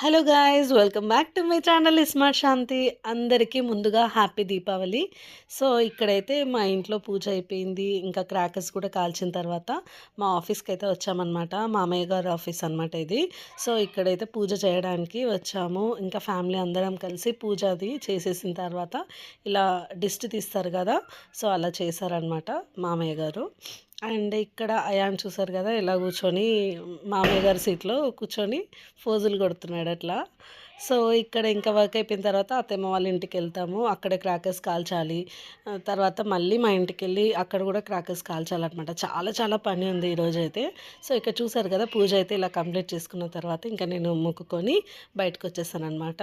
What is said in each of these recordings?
Hello guys welcome back to my channel smart Shanti. అందరికీ ముందుగా happy Deepavali. So ఇక్కడైతే మా ఇంట్లో పూజ అయిపోయింది. ఇంకా క్రాకర్స్ కూడా కాల్చిన తర్వాత మా ఆఫీస్కి అయితే వచ్చామన్నమాట. మామయ్య గారి ఆఫీస్ అనమాట ఇది. సో ఇక్కడైతే పూజ చేయడానికి వచ్చాము. ఇంకా ఫ్యామిలీ అందరం కలిసి పూజ అది చేసేసిన తర్వాత ఇలా డిస్ట్ తీస్తారు కదా. సో అలా చేశారనమాట మామయ్య గారు. అండ్ ఇక్కడ అయాన్ చూసారు కదా ఇలా కూర్చొని మామయ్య గారి సీట్లో కూర్చొని ఫోజులు కొడుతున్నాడు అట్లా. సో ఇక్కడ ఇంకా వర్క్ అయిపోయిన తర్వాత అత్తమ్మ వాళ్ళ ఇంటికి వెళ్తాము అక్కడ క్రాకర్స్ కాల్చాలి. తర్వాత మళ్ళీ మా ఇంటికి వెళ్ళి అక్కడ కూడా క్రాకర్స్ కాల్చాలన్నమాట. చాలా చాలా పని ఉంది ఈరోజు అయితే సో ఇక్కడ చూసారు కదా పూజ అయితే ఇలా కంప్లీట్ చేసుకున్న తర్వాత ఇంకా నేను మొక్కుకొని బయటకు వచ్చేసాను అనమాట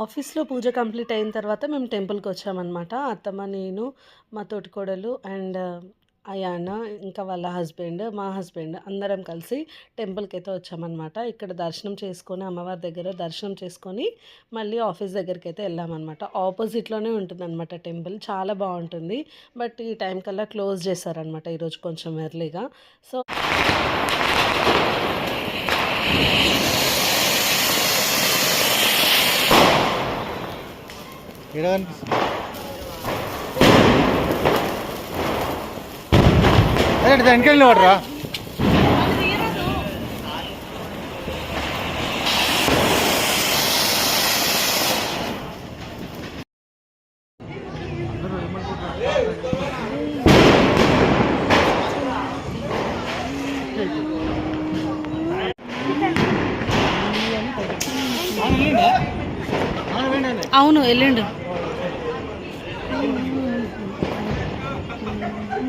ఆఫీస్లో పూజ కంప్లీట్ అయిన తర్వాత మేము టెంపుల్కి వచ్చామన్నమాట. అత్తమ్మ నేను మా తోటికోడలు అండ్ అయాన ఇంకా వాళ్ళ హస్బెండ్ మా హస్బెండ్ అందరం కలిసి టెంపుల్కి అయితే వచ్చామన్నమాట. ఇక్కడ దర్శనం చేసుకొని అమ్మవారి దగ్గర దర్శనం చేసుకొని మళ్ళీ ఆఫీస్ దగ్గరికి అయితే వెళ్ళామన్నమాట. ఆపోజిట్లోనే ఉంటుందన్నమాట టెంపుల్. చాలా బాగుంటుంది. బట్ ఈ టైం కల్లా క్లోజ్ చేశారనమాట ఈరోజు కొంచెం ఎర్లీగా. సో ఇక్కడ కనిపిస్తుంది? అదే వాడరా. అవును వెళ్ళిండు.